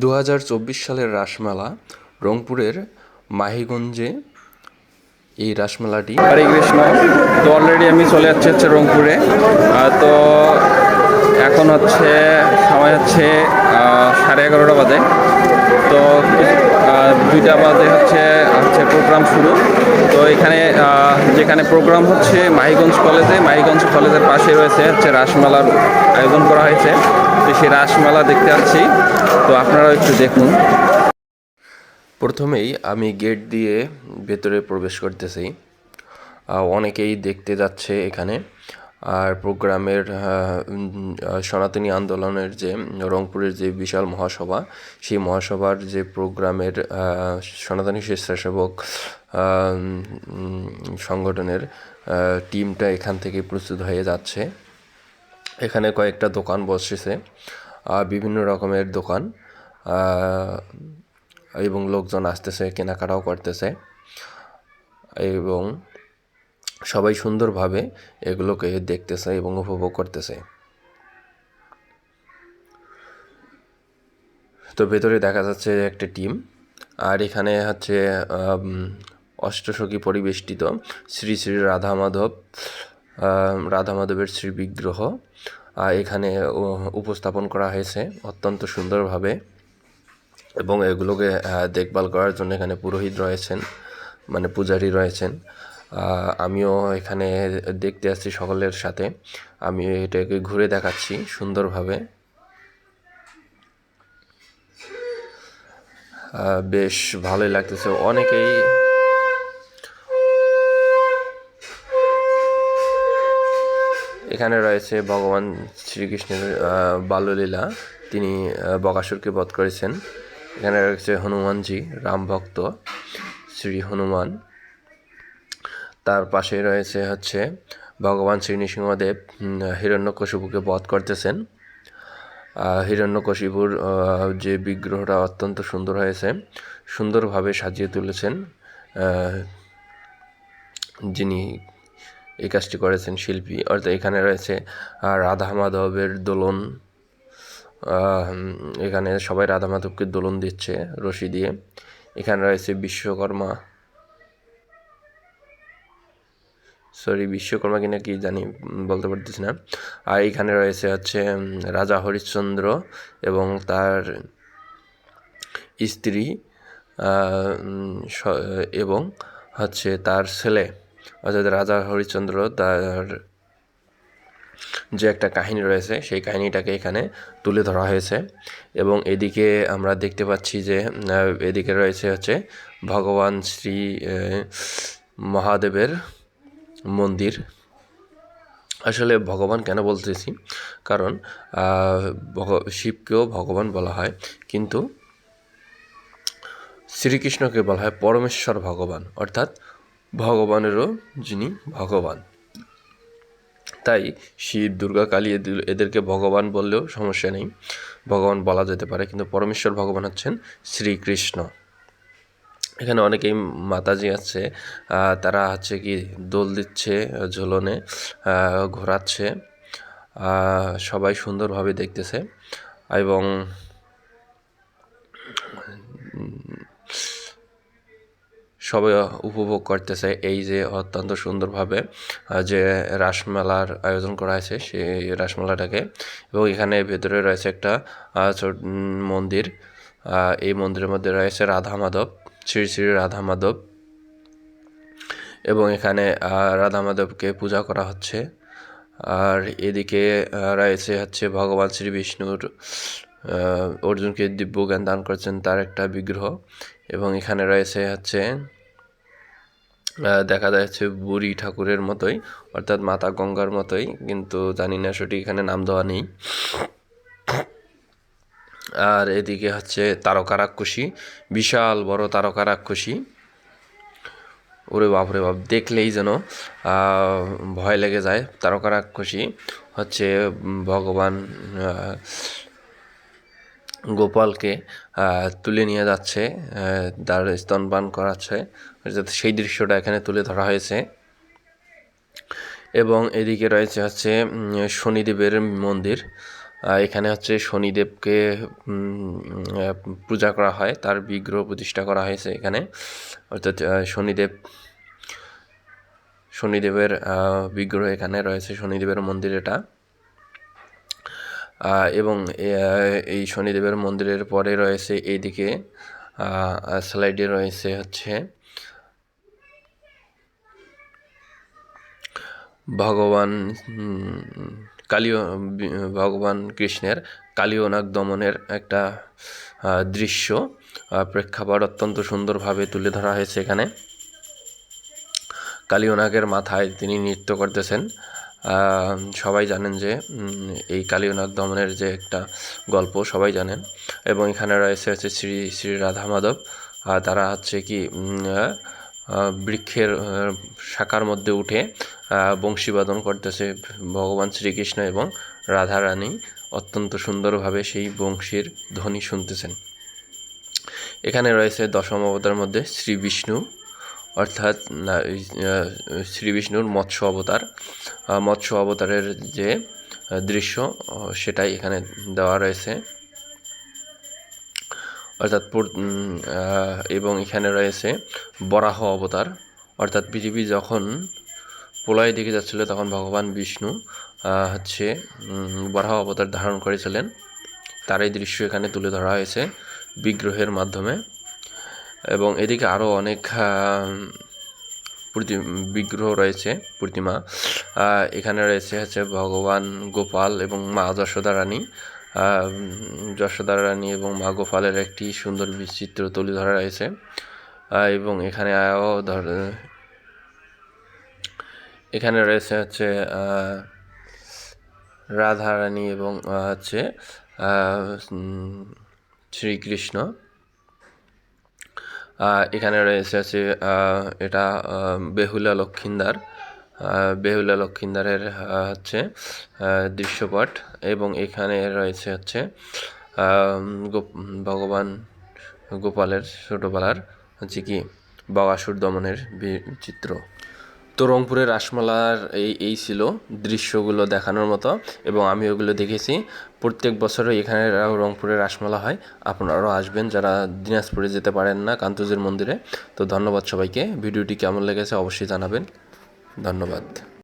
দু হাজার চব্বিশ সালের রাসমেলা রংপুরের মাহিগঞ্জে। এই রাসমেলাটি হরে কৃষ্ণ, তো অলরেডি আমি চলে যাচ্ছি হচ্ছে রংপুরে। তো এখন হচ্ছে, সময় হচ্ছে সাড়ে এগারোটা বাজে। তো দুইটা বাজে হচ্ছে হচ্ছে প্রোগ্রাম শুরু। তো এখানে যেখানে প্রোগ্রাম হচ্ছে মাহিগঞ্জ কলেজে মাহিগঞ্জ কলেজের পাশে রয়েছে হচ্ছে রাসমেলার আয়োজন করা হয়েছে। তো সেই রাসমেলা দেখতে যাচ্ছি তো আপনারাও একটু দেখুন। প্রথমেই আমি গেট দিয়ে ভেতরে প্রবেশ করতেছি। অনেকেই দেখতে যাচ্ছে এখানে। আর প্রোগ্রামের সনাতনী আন্দোলনের যে রংপুরের যে বিশাল মহাসভা, সেই মহাসভার যে প্রোগ্রামের সনাতনী স্বেচ্ছাসেবক সংগঠনের টিমটা এখান থেকে প্রস্তুত হয়ে যাচ্ছে। এখানে কয়েকটা দোকান বসেছে বিভিন্ন রকমের দোকান এবং লোকজন আসতেছে, কেনাকাটাও করতেছে, এবং সবাই সুন্দরভাবে এগুলোকে দেখতেছে এবং উপভোগ করতেছে তো ভেতরে দেখা যাচ্ছে একটা টিম, আর এখানে হচ্ছে অষ্টসখী পরিবেষ্টিত শ্রী শ্রী রাধা মাধব রাধা মাধবের শ্রী বিগ্রহ এখানে উপস্থাপন করা হয়েছে অত্যন্ত সুন্দরভাবে এবং এগুলোকে দেখভাল করার জন্য এখানে পুরোহিত রয়েছেন মানে পূজারী রয়েছেন। আমিও এখানে দেখতে আসছি সকলের সাথে। আমি এটাকে ঘুরে দেখাচ্ছি সুন্দরভাবে। বেশ ভালোই লাগতেছে। অনেকেই এখানে রয়েছে ভগবান শ্রীকৃষ্ণের বাল্যলীলা। তিনি বকাসুরকে বধ করেছেন। এখানে রয়েছে হনুমানজি, রাম ভক্ত, শ্রী হনুমান। তার পাশে রয়েছে হচ্ছে ভগবান শ্রী নৃসিংহদেব হিরণ্যকশিপুকে বধ করতেছেন। হিরণ্যকশিপুর যে বিগ্রহটা অত্যন্ত সুন্দর হয়েছে, সুন্দরভাবে সাজিয়ে তুলেছেন। যিনি এই কাজটি করেছেন শিল্পী, অর্থাৎ এখানে রয়েছে রাধা মাধবের দোলন। এখানে সবাই রাধা মাধবকে দোলন দিচ্ছে রশি দিয়ে। এখানে রয়েছে বিশ্বকর্মা সরি, বিশ্বকর্মা কিনা কি জানি বলতে পারতেছি না। আর এখানে রয়েছে হচ্ছে রাজা হরিশ্চন্দ্র এবং তার স্ত্রী এবং হচ্ছে তার ছেলে, অর্থাৎ রাজা হরিশ্চন্দ্র, তার যে একটা কাহিনী রয়েছে, সেই কাহিনীটাকে এখানে তুলে ধরা হয়েছে। এবং এদিকে আমরা দেখতে পাচ্ছি যে এদিকে রয়েছে হচ্ছে ভগবান শ্রী মহাদেবের মন্দির। আসলে ভগবান কেন বলতেছি? কারণ শিবকেও ভগবান বলা হয়, কিন্তু শ্রীকৃষ্ণকে বলা হয় পরমেশ্বর ভগবান, অর্থাৎ ভগবানেরও যিনি ভগবান। তাই শিব, দুর্গা, কালী এদের- এদেরকে ভগবান বললেও সমস্যা নেই। ভগবান বলা যেতে পারে, কিন্তু পরমেশ্বর ভগবান হচ্ছেন শ্রীকৃষ্ণ। এখানে অনেকেই মাতাজি আছে তারা হচ্ছে কি দোল দিচ্ছে, ঝোলনে ঘোরাচ্ছে সবাই সুন্দরভাবে দেখতেছে এবং সবাই উপভোগ করতেছে এই যে অত্যন্ত সুন্দরভাবে যে রাসমেলার আয়োজন করা হয়েছে সেই রাসমেলাটাকে এবং এখানে ভেতরে রয়েছে একটা মন্দির এই মন্দিরের মধ্যে রয়েছে রাধা মাধব। শ্রী শ্রী রাধা মাধব। এবং এখানে রাধা মাধবকে পূজা করা হচ্ছে। আর এদিকে রয়েছে হচ্ছে ভগবান শ্রী বিষ্ণুর অর্জুনকে দিব্য জ্ঞান দান করেছেন তার একটা বিগ্রহ। এবং এখানে রয়েছে হচ্ছে দেখা যাচ্ছে বুড়ি ঠাকুরের মতোই, অর্থাৎ মাতা গঙ্গার মতোই, কিন্তু জানি না সঠিক এখানে নাম দেওয়া নেই। আর এদিকে হচ্ছে তারকা রাক্ষসী, বিশাল বড় তারকা রাক্ষসী। ওরে বাপরে বাপ, দেখলেই যেন ভয় লেগে যায়। তারকা রাক্ষসী হচ্ছে ভগবান গোপালকে তুলে নিয়ে যাচ্ছে তার স্তনপান করাচ্ছে সেই দৃশ্যটা এখানে তুলে ধরা হয়েছে। এবং এদিকে রয়েছে হচ্ছে শনিদেবের মন্দির। এখানে হচ্ছে শনিদেবকে পূজা করা হয়, তার বিগ্রহ প্রতিষ্ঠা করা হয়েছে এখানে। অর্থাৎ শনিদেব, শনিদেবের বিগ্রহ এখানে রয়েছে, শনিদেবের মন্দির এটা। এবং এই শনিদেবের মন্দিরের পরে রয়েছে এইদিকে স্লাইডে রয়েছে হচ্ছে ভগবান কালীয় ভগবান কৃষ্ণের কালীয়নাগ দমনের একটা দৃশ্য প্রেক্ষাপট অত্যন্ত সুন্দরভাবে তুলে ধরা হয়েছে এখানে। কালীয়নাগের মাথায় তিনি নৃত্য করতেছেন। সবাই জানেন যে এই কালীয়নাগ দমনের যে একটা গল্প সবাই জানেন। এবং এখানে রয়েছে হচ্ছে শ্রী শ্রী রাধা মাধব তারা হচ্ছে কি বৃক্ষের শাখার মধ্যে উঠে বংশীবাদন করতেছে ভগবান শ্রীকৃষ্ণ এবং রাধা রানী অত্যন্ত সুন্দরভাবে সেই বংশীর ধ্বনি শুনতেছেন। এখানে রয়েছে দশম অবতার মধ্যে শ্রী বিষ্ণু, অর্থাৎ শ্রী বিষ্ণুর মৎস্য অবতার। মৎস্য অবতারের যে দৃশ্য সেটাই এখানে দেওয়া রয়েছে। অর্থাৎ এবং এখানে রয়েছে বরাহ অবতার। অর্থাৎ পৃথিবী যখন প্রলয়ের দিকে যাচ্ছিল, তখন ভগবান বিষ্ণু হচ্ছে বরাহ অবতার ধারণ করেছিলেন। তার এই দৃশ্য এখানে তুলে ধরা হয়েছে বিগ্রহের মাধ্যমে। এবং এদিকে আরও অনেক প্রতি, বিগ্রহ রয়েছে, প্রতিমা। এখানে রয়েছে হচ্ছে ভগবান গোপাল এবং মা যশোদা রানী। যশোদা রানী এবং মা গোপালের একটি সুন্দর বিচিত্র তুলে ধরা রয়েছে এবং এখানে ধর, এখানে রয়েছে হচ্ছে রাধা রানী এবং হচ্ছে শ্রীকৃষ্ণ। এখানে রয়েছে আছে এটা বেহুলা লক্ষিন্দার। বেহুলা লক্ষিন্দারের হচ্ছে দৃশ্যপট এবং এখানে রয়েছে হচ্ছে ভগবান গোপালের ছোটোবেলার হচ্ছে কি, বগাসুর দমনের চিত্র। তো রংপুরের রাসমালার এই এই ছিল দৃশ্যগুলো দেখানোর মতো এবং আমি ওগুলো দেখেছি। প্রত্যেক বছরই এখানে রা- রংপুরের রাসমেলা হয়। আপনারাও আসবেন, যারা দিনাজপুরে যেতে পারেন না, কান্তজির মন্দিরে। তো ধন্যবাদ সবাইকে। ভিডিওটি কেমন লেগেছে অবশ্যই জানাবেন। ধন্যবাদ।